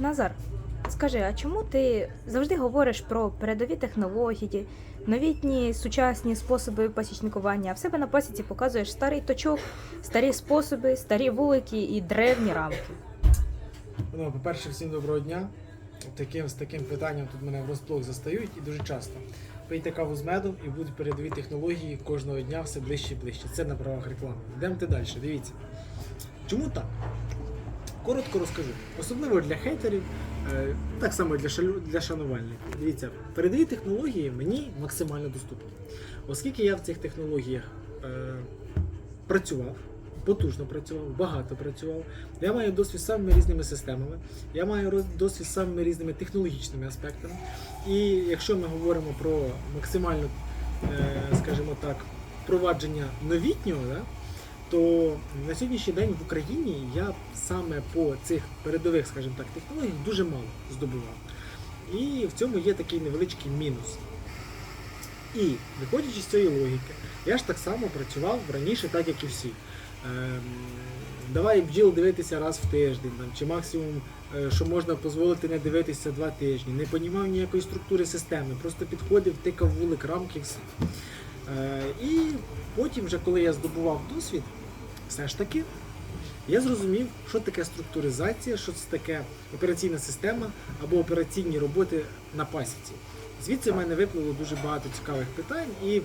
Назар, скажи, а чому ти завжди говориш про передові технології, новітні сучасні способи пасічникування, а в себе на пасіці показуєш старий точок, старі способи, старі вулики і древні рамки? Ну, по-перше, всім доброго дня. Таким, з таким питанням тут мене врозплох застають і дуже часто. Пийте каву з медом і будуть передові технології кожного дня все ближче і ближче. Це на правах реклами. Йдемо далі, дивіться. Чому так? Коротко розкажу. Особливо для хейтерів, е, так само для, шалю- для шанувальників. Дивіться, передові технології мені максимально доступні. Оскільки я в цих технологіях е, працював, потужно працював, багато працював. Я маю досвід з самими різними системами, я маю досвід з самими різними технологічними аспектами. І якщо ми говоримо про максимально, е, скажімо так, впровадження новітнього, да, то на сьогоднішній день в Україні я саме по цих передових, скажімо так, технологіях дуже мало здобував. І в цьому є такий невеличкий мінус. І виходячи з цієї логіки, я ж так само працював раніше, так як і всі. Ем, давай бджіл дивитися раз в тиждень, там, чи максимум, е, що можна дозволити не дивитися два тижні. Не понімав ніякої структури системи, просто підходив, тикав вулик, рамки, все. Е, і потім, вже коли я здобував досвід, все ж таки, я зрозумів, що таке структуризація, що це таке операційна система або операційні роботи на пасіці. Звідси в мене виплило дуже багато цікавих питань, і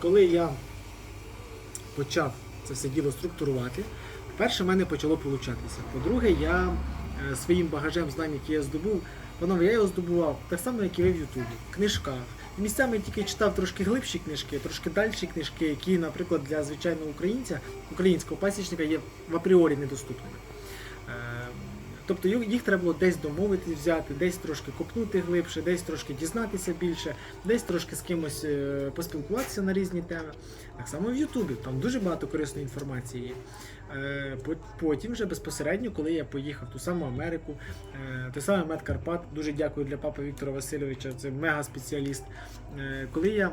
коли я почав це все діло структурувати, перше в мене почало получатися. По-друге, я е, своїм багажем знань, які я здобув, панове, я його здобував так само, як і ви в Ютубі, в книжках. Місцями я тільки читав трошки глибші книжки, трошки дальші книжки, які, наприклад, для звичайного українця, українського пасічника є в апріорі недоступними. Е, Тобто їх треба було десь домовитись взяти, десь трошки копнути глибше, десь трошки дізнатися більше, десь трошки з кимось е, поспілкуватися на різні теми. Так само в Ютубі, там дуже багато корисної інформації є. Е, по- Потім вже безпосередньо, коли я поїхав в ту саму Америку, е, той самий Мед Карпат, дуже дякую для папи Віктора Васильовича, це мега спеціаліст. Е, Коли я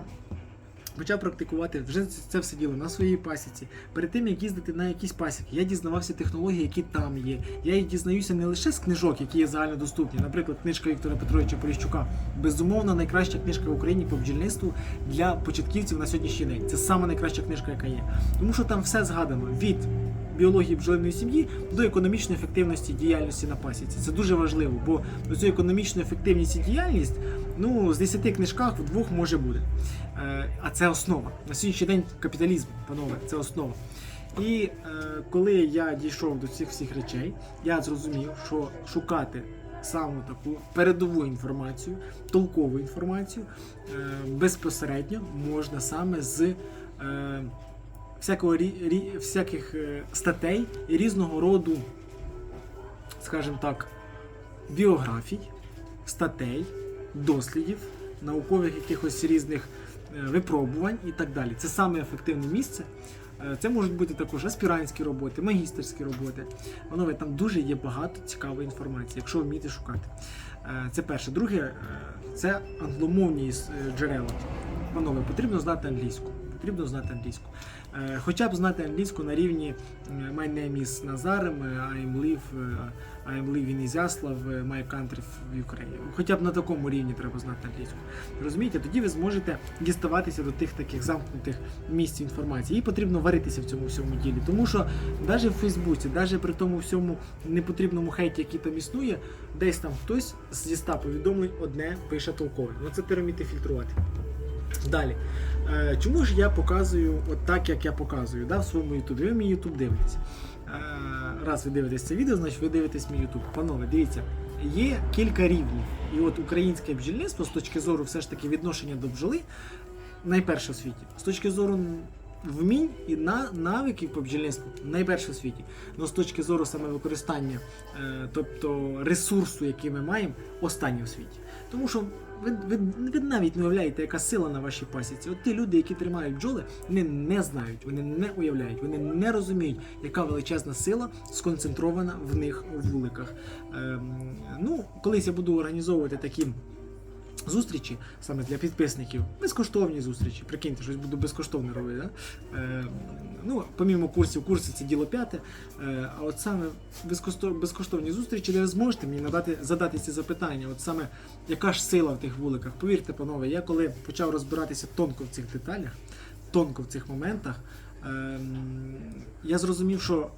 почав практикувати вже це все діло на своїй пасіці. Перед тим як їздити на якісь пасіки, я дізнавався технології, які там є. Я їх дізнаюся не лише з книжок, які є загальнодоступні. Наприклад, книжка Віктора Петровича Поліщука. Безумовно, найкраща книжка в Україні по бджільництву для початківців на сьогоднішній день. Це саме найкраща книжка, яка є. Тому що там все згадано від. Біології бджолиної сім'ї до економічної ефективності діяльності на пасіці. Це дуже важливо, бо цю економічну ефективність і діяльність ну, з 10 книжках в двох може бути. Е, А це основа. На сьогоднішній день капіталізм, панове, це основа. І е, коли я дійшов до цих всіх речей, я зрозумів, що шукати саму таку передову інформацію, толкову інформацію е, безпосередньо можна саме з е, всякого, рі- всяких е, статей і різного роду, скажімо так, біографій, статей, дослідів, наукових якихось різних е, випробувань і так далі. Це саме ефективне місце. Е, Це можуть бути також аспірантські роботи, магістерські роботи. Воно там дуже є багато цікавої інформації, якщо вмієте шукати. Це перше. Друге, це англомовні джерела. Панове, потрібно знати англійську. Потрібно знати англійську. Е, Хоча б знати англійську на рівні е, My name is е, I'm live, е, I'm living in е, my country в Ukraine. Хоча б на такому рівні треба знати англійську. Розумієте, тоді ви зможете діставатися до тих таких замкнутих місць інформації. І потрібно варитися в цьому всьому ділі. Тому що навіть в Фейсбуці, навіть при тому всьому непотрібному хейті, який там існує, десь там хтось зі ста повідомлень одне пише толкове. Ну це треба фільтрувати. Далі. Е, Чому ж я показую от так, як я показую да, в своєму Ютубі? Ви мій Ютуб дивитесь. Е, Раз ви дивитесь це відео, значить ви дивитесь мій Ютуб. Панове, дивіться, є кілька рівнів. І от українське бджільництво з точки зору все ж таки відношення до бджоли найперше в світі. З точки зору вмінь і на, навиків по бджільництву найперше в світі. Ну з точки зору саме використання, е, тобто ресурсу, який ми маємо, останнє в світі. Тому що ви, ви, ви навіть не уявляєте, яка сила на вашій пасіці. От ті люди, які тримають бджоли, вони не знають, вони не уявляють, вони не розуміють, яка величезна сила сконцентрована в них у вуликах. Ем, ну, колись я буду організовувати такі зустрічі саме для підписників. Безкоштовні зустрічі. Прикиньте, щось буду безкоштовно робити. Да? Е, ну, помімо курсів, курси це діло п'яте. Е, а от саме безкоштов, безкоштовні зустрічі, де ви зможете мені надати, задати ці запитання. От саме яка ж сила в тих вуликах? Повірте, панове, я коли почав розбиратися тонко в цих деталях, тонко в цих моментах, ем, я зрозумів, що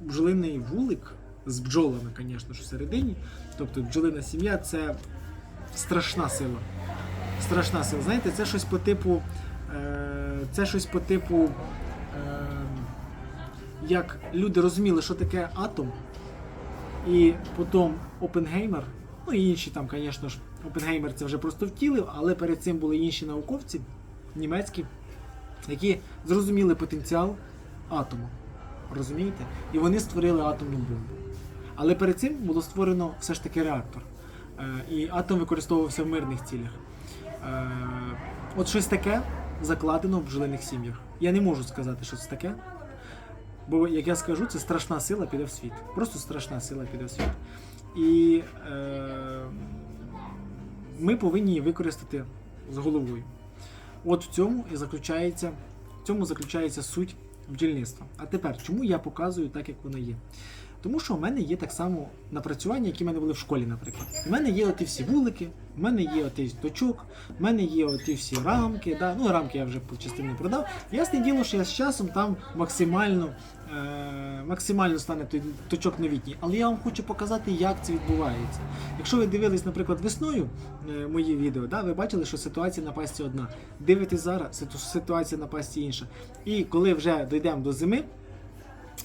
бджолиний вулик з бджолами, звісно ж, всередині, тобто бджолина сім'я це страшна сила. Страшна сила. Знаєте, це щось по типу. Е, це щось по типу. Е, як люди розуміли, що таке атом, і потім Опенгеймер, ну і інші там, звісно ж, Опенгеймер це вже просто втілив, але перед цим були інші науковці німецькі, які зрозуміли потенціал атому. Розумієте? І вони створили атомну бомбу. Але перед цим було створено все ж таки реактор. Е, І атом використовувався в мирних цілях. Е, От щось таке закладено в бджолиних сім'ях. Я не можу сказати, що це таке. Бо, як я скажу, це страшна сила піде в світ. Просто страшна сила піде в світ. І е, ми повинні її використати з головою. От в цьому і заключається, в цьому заключається суть бджільництва. А тепер, чому я показую так, як воно є? Тому що в мене є так само напрацювання, які в мене були в школі, наприклад. У мене є оті всі вулики, в мене є отий точок, в мене є оті всі рамки. Да? Ну, рамки я вже по частині продав. Ясне діло, що я з часом там максимально, е- максимально стане той точок новітній. Але я вам хочу показати, як це відбувається. Якщо ви дивились, наприклад, весною е, мої відео, да, ви бачили, що ситуація на пасті одна. Дивитесь зараз, ситу- ситуація на пасті інша. І коли вже дійдемо до зими,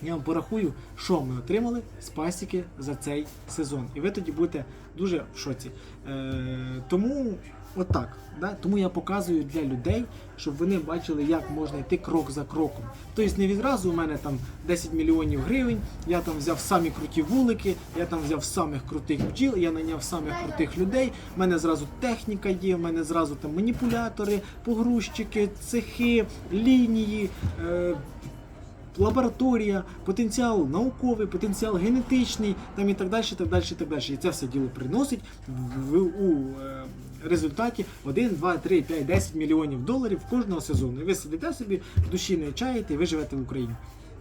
я вам порахую, що ми отримали з пасіки за цей сезон. І ви тоді будете дуже в шоці. Е, тому отак. Да? Тому я показую для людей, щоб вони бачили, як можна йти крок за кроком. Тобто не відразу у мене там 10 мільйонів гривень, я там взяв самі круті вулики, я там взяв самих крутих бджіл, я наняв самих крутих людей. У мене зразу техніка є, в мене зразу там маніпулятори, погрузчики, цехи, лінії. Е, лабораторія, потенціал науковий, потенціал генетичний, там і так далі, так далі, так далі. І це все діло приносить в, у е, результаті 1, 2, 3, 5, 10 мільйонів доларів кожного сезону. І ви сидите собі, душі не чаєте, і ви живете в Україні.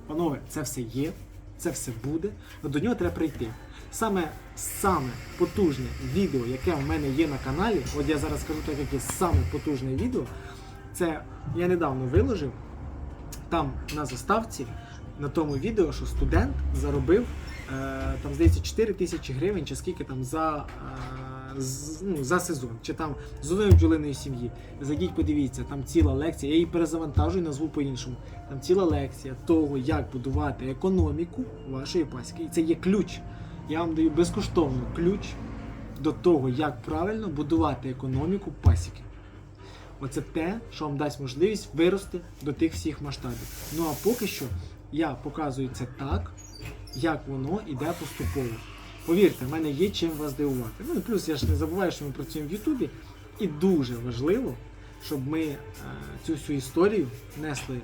Панове, це все є, це все буде, але до нього треба прийти. Саме саме потужне відео, яке в мене є на каналі, от я зараз скажу так, яке саме потужне відео, це я недавно виложив там на заставці на тому відео, що студент заробив е, там, здається, 4 тисячі гривень, чи скільки там за, е, з- ну, за сезон, чи там з одної бджолиної сім'ї. Зайдіть, подивіться, там ціла лекція, я її перезавантажую, назву по-іншому. Там ціла лекція того, як будувати економіку вашої пасіки. І це є ключ. Я вам даю безкоштовно ключ до того, як правильно будувати економіку пасіки. Оце те, що вам дасть можливість вирости до тих всіх масштабів. Ну а поки що я показую це так, як воно іде поступово. Повірте, в мене є чим вас здивувати. Ну і плюс я ж не забуваю, що ми працюємо в Ютубі. І дуже важливо, щоб ми е, цю всю історію несли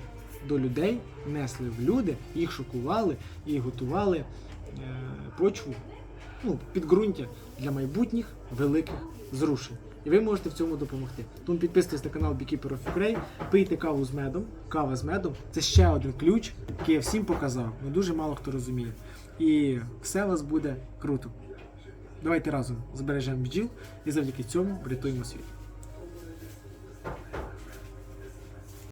до людей, несли в люди, їх шокували і готували е, почву, ну, підґрунтя для майбутніх великих зрушень. І ви можете в цьому допомогти. Тому підписуйтесь на канал Beekeeper of Ukraine, пийте каву з медом. Кава з медом це ще один ключ, який я всім показав. Ну дуже мало хто розуміє. І все у вас буде круто. Давайте разом збережемо бджіл і завдяки цьому врятуємо світ.